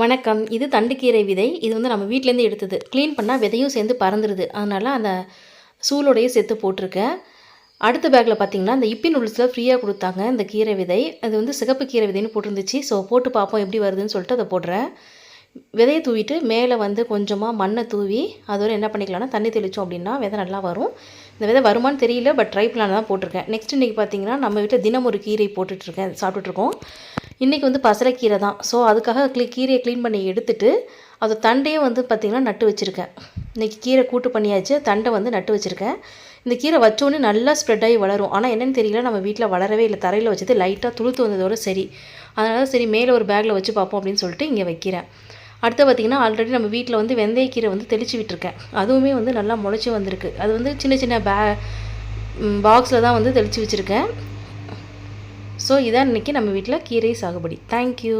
வணக்கம். இது தண்டுக்கீரை விதை. இது வந்து நம்ம வீட்டிலேருந்து எடுத்தது. க்ளீன் பண்ணால் விதையும் சேர்ந்து பறந்துடுது அதனால் அந்த சூளோடையும் சேர்த்து போட்டிருக்கேன். அடுத்த பேக்கில் பார்த்தீங்கன்னா இந்த இப்பின் உளுசில் ஃப்ரீயாக கொடுத்தாங்க இந்த கீரை விதை. அது வந்து சிகப்பு கீரை விதைன்னு போட்டிருந்துச்சு. ஸோ போட்டு பார்ப்போம் எப்படி வருதுன்னு சொல்லிட்டு அதை போடுறேன். விதையை தூவிட்டு மேலே வந்து கொஞ்சமாக மண்ணை தூவி அதோட என்ன பண்ணிக்கலாம்னா தண்ணி தெளித்தோம் அப்படின்னா விதை நல்லா வரும். இந்த விதை வருமான்னு தெரியல பட் ட்ரை பிளான் தான் போட்டிருக்கேன். நெக்ஸ்ட் இன்றைக்கி பார்த்தீங்கன்னா நம்ம வீட்டில் தினம் ஒரு கீரை போட்டுட்ருக்கேன் சாப்பிட்டுட்ருக்கோம். இன்றைக்கி வந்து பசலைக்கீரை தான். ஸோ அதுக்காக க்ளீ கீரையை க்ளீன் பண்ணி எடுத்துட்டு அது தண்டையும் வந்து பார்த்திங்கன்னா நட்டு வச்சுருக்கேன். இன்றைக்கி கீரை கூட்டு பண்ணியாச்சு தண்டை வந்து நட்டு வச்சுருக்கேன். இந்த கீரை வச்சோன்னே நல்லா ஸ்ப்ரெட் ஆகி வளரும். ஆனால் என்னென்னு தெரியல நம்ம வீட்டில் வளரவே இல்லை. தரையில் வச்சது லைட்டாக துளுத்து வந்ததோட சரி. அதனால் சரி மேலே ஒரு பேக்கில் வச்சு பார்ப்போம் அப்படின்னு சொல்லிட்டு இங்கே வைக்கிறேன். அடுத்து பார்த்திங்கன்னா ஆல்ரெடி நம்ம வீட்டில் வந்து வெந்தயக்கீரை வந்து தெளித்து விட்டுருக்கேன். அதுவுமே வந்து நல்லா முளைச்சி வந்திருக்கு. அது வந்து சின்ன சின்ன பே பாக்ஸில் தான் வந்து தெளித்து வச்சுருக்கேன். ஸோ இதான் இன்றைக்கி நம்ம வீட்டில் கீரை சாகுபடி. தேங்க்யூ